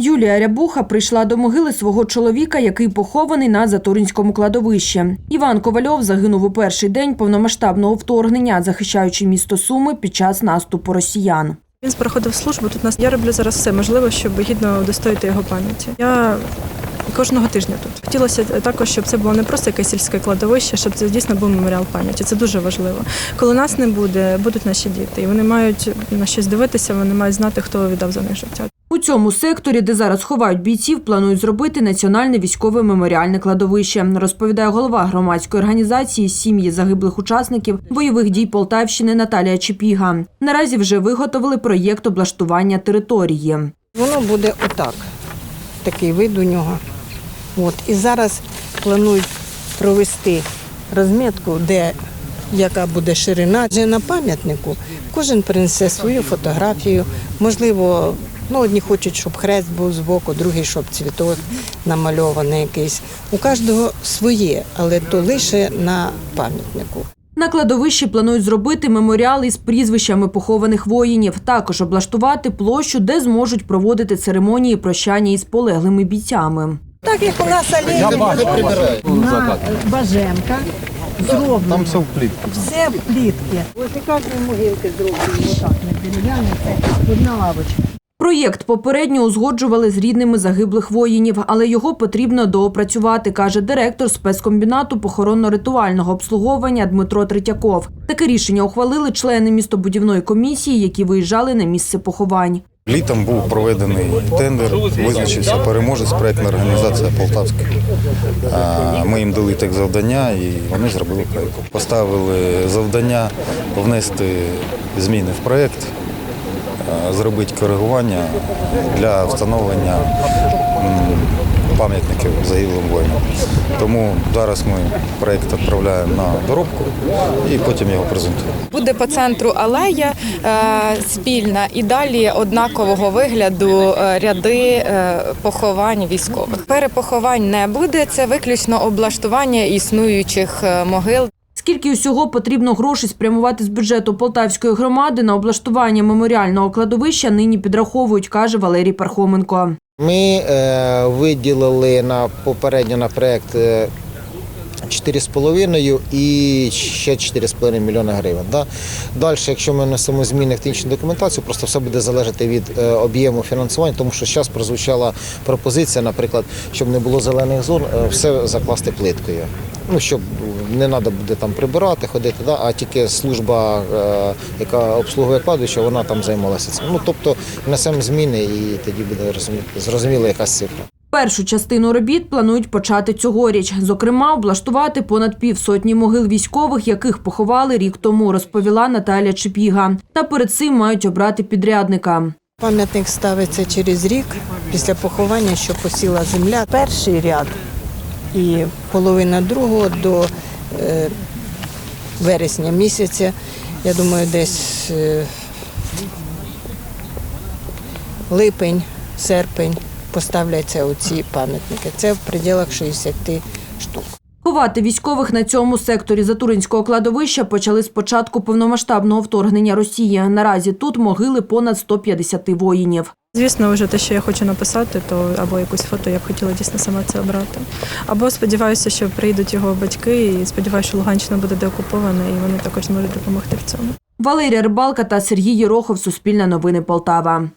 Юлія Рябуха прийшла до могили свого чоловіка, який похований на Затуринському кладовищі. Іван Ковальов загинув у перший день повномасштабного вторгнення, захищаючи місто Суми під час наступу росіян. Він проходив службу тут. Нас я роблю зараз все можливе, щоб гідно удостоїти його пам'яті. Я кожного тижня тут хотілося також, щоб це було не просто якесь сільське кладовище, щоб це дійсно був меморіал пам'яті. Це дуже важливо. Коли нас не буде, будуть наші діти, і вони мають на щось дивитися. Вони мають знати, хто віддав за них життя. У цьому секторі, де зараз ховають бійців, планують зробити національне військове меморіальне кладовище, розповідає голова громадської організації сім'ї загиблих учасників бойових дій Полтавщини Наталія Чепіга. Наразі вже виготовили проєкт облаштування території. Воно буде отак. Такий вид у нього. От. І зараз планують провести розмітку, де яка буде ширина. Вже на пам'ятнику кожен принесе свою фотографію. Можливо, ну, одні хочуть, щоб хрест був збоку, другий, щоб цвіток намальований якийсь. У кожного своє, але то лише на пам'ятнику. На кладовищі планують зробити меморіал із прізвищами похованих воїнів, також облаштувати площу, де зможуть проводити церемонії прощання із полеглими бійцями. Так як у нас алея на Баженка зроблено. Там все в плітку. Все в плітки. Ось і кожної могилки зроблені отак на дерев'яні, одна лавочка. Проєкт попередньо узгоджували з рідними загиблих воїнів, але його потрібно доопрацювати, каже директор спецкомбінату похоронно-ритуального обслуговування Дмитро Третьяков. Таке рішення ухвалили члени містобудівної комісії, які виїжджали на місце поховань. Літом був проведений тендер, визначився переможець, проєктна організація Полтавська. Ми їм дали так завдання і вони зробили проєкт. Поставили завдання внести зміни в проєкт, зробити коригування для встановлення пам'ятників загиблим воїнам. Тому зараз ми проєкт відправляємо на доробку і потім його презентуємо. Буде по центру алея е, спільна і далі однакового вигляду е, ряди е, поховань військових. Перепоховань не буде. Це виключно облаштування існуючих е, могил. Скільки усього потрібно грошей спрямувати з бюджету Полтавської громади на облаштування меморіального кладовища, нині підраховують, каже Валерій Пархоменко. Ми е, виділили на попередньо на проект е, 4,5 і ще 4,5 мільйона гривень. Да? Далі, якщо ми внесемо зміни в технічну документацію, просто все буде залежати від е, об'єму фінансування, тому що зараз прозвучала пропозиція, наприклад, щоб не було зелених зон, е, все закласти плиткою. Ну, щоб не треба буде там прибирати, ходити, да? а тільки служба, е, яка обслуговує кладовище, вона там займалася цим. Ну, тобто внесемо зміни і тоді буде розумі- зрозуміла якась цифра. Першу частину робіт планують почати цьогоріч. Зокрема, облаштувати понад півсотні могил військових, яких поховали рік тому, розповіла Наталя Чепіга. Та перед цим мають обрати підрядника. Пам'ятник ставиться через рік після поховання, що посіла земля. Перший ряд і половина другого до вересня місяця. Я думаю, десь е, липень, серпень поставляться оці пам'ятники. Це в пределах 60 штук. Ховати військових на цьому секторі Затуринського кладовища почали з початку повномасштабного вторгнення Росії. Наразі тут могили понад 150 воїнів. Звісно, вже те, що я хочу написати, то або якусь фото я б хотіла дійсно сама це обрати. Або сподіваюся, що прийдуть його батьки, і сподіваюся, що Луганщина буде деокупована, і вони також зможуть допомогти в цьому. Валерія Рибалка та Сергій Єрохов. Суспільне новини Полтава.